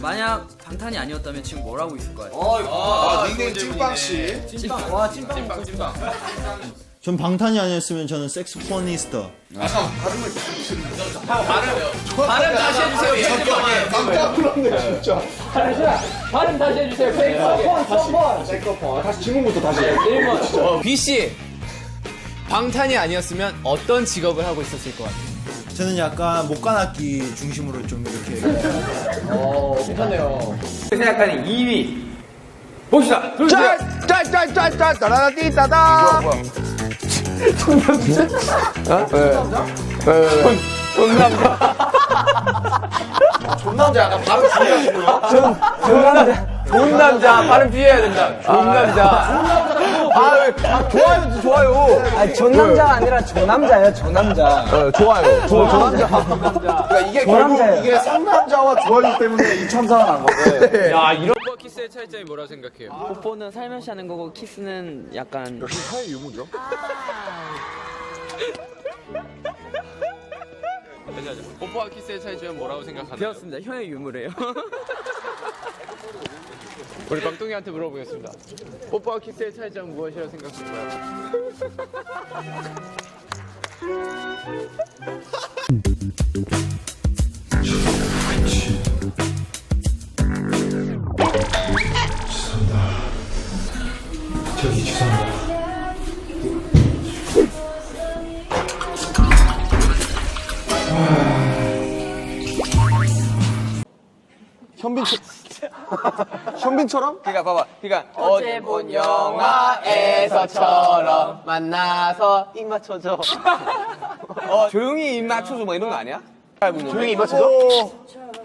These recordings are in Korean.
만약 방탄이 아니었다면 지금 뭘 하고 있을 것 같아요? 아, 닉네임 찐빵 씨. 찐빵. 와 찐빵. 찐빵 찐빵. 전 방탄이 아니었으면 저는 섹스포니스터. 발음 다시 해주세요. 깜짝 놀랐네, 진짜. 발음 다시 해주세요. 페이커 폰, 폰. 다시 질문부터 다시. B 씨 방탄이 아니었으면 어떤 직업을 하고 있었을 것 같아요? 저는 약간 목관악기 중심으로 좀 이렇게. 괜찮네요. 생각하는 2위. 봅시다. 둘, 셋. 짤짤짤짤 따라라띠따다. 존남자 약간 바로 중요하시고요. 좋은 남자. 발음 피해야 된다. 좋은 남자. 아, 좋아요, 좋아요. 아니 저 남자가 아니라 저 남자예요 저 남자 어, 좋아요. 저, 저 남자. 그러니까 이게 결국 남자예요. 이게 상남자와 좋아요 때문에 이 참사가 난 건데. 야, 이런. 뽀뽀와 키스의 차이점이 뭐라고 생각해요? 뽀뽀는 살며시 하는 거고 키스는 약간 사회 유무죠. 잠시만요. 뽀뽀와 키스의 차이점은 뭐라고 생각하나요? 배웠습니다. 혀의 유무래요. 우리 방통이한테 물어보겠습니다. 뽀뽀와 키스의 차이점은 무엇이라고 생각하나요? 현빈처 현빈처럼? 그러니까 봐봐. 그러니까 어제 본 영화에서처럼 만나서 입 맞춰줘. 어, 조용히 입 맞춰줘 뭐 이런 거 아니야? 조용히 입 맞춰줘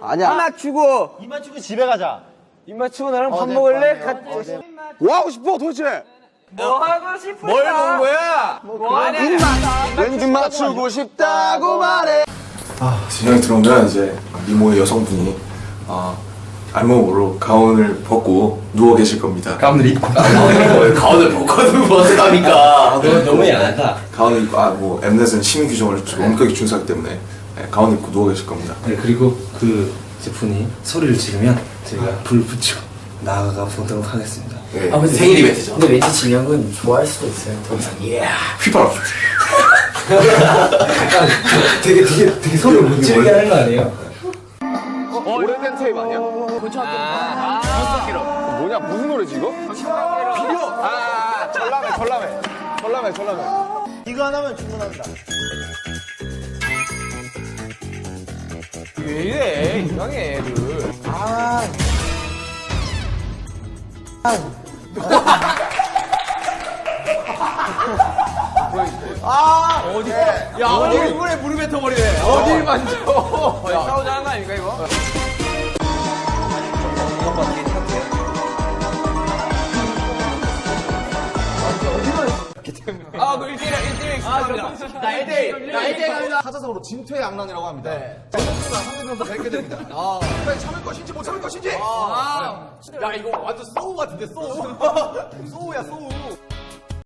아니야 입 맞추고 이 맞추고 집에 가자. 입 맞추고 나랑 밥 먹을래? 같이 뭐 하고 싶어 도대체? 뭐 하고 싶어 뭘 본 거야? 왠지 맞추고 싶다고 말해. 아, 진영이 들어오면 이제 미모의 여성분이 아, 알몸으로 가운을 벗고 누워 계실 겁니다. 가운을 입고 가운을 벗고는 뭐 어떡합니까? 너무 야하다. 가운을 입고 아뭐 엠넷은 시민 규정을 좀 엄격히 준수하기 때문에 네, 가운 입고 누워 계실 겁니다. 네, 그리고 그 제품이 소리를 지르면 제가 불 붙이고 나아가 보도록 하겠습니다. 네, 생일 이벤트죠. 근데 왠지 진영은 좋아할 수도 있어요 더 이상 휘파람. 되게 되게 되게 소리 못 지르게 하는 거 아니에요? 오래된 테이프 아니야? 아, 아, 뭐냐 무슨 노래지 이거? 비디오. 아 전람회 전람회 전람회 전람회. 이거 하나면 충분합니다. 왜 이래? 이상해, 애들. 야, 어디 얼굴에 물을 뱉어버리네. 어딜 만져. 싸우자는 거 아닙니까, 이거? 아, 그 1대1, 1대1 축하합니다. 나 1대1, 나 1대1 갑니다. 사자성어로 진퇴 양난이라고 합니다. 전국수가 상대편도 뵙게 됩니다. 아, 과연 참을 것인지 못 참을 것인지. 야, 이거 완전 소우 같은데, 소우. 소우야 소우.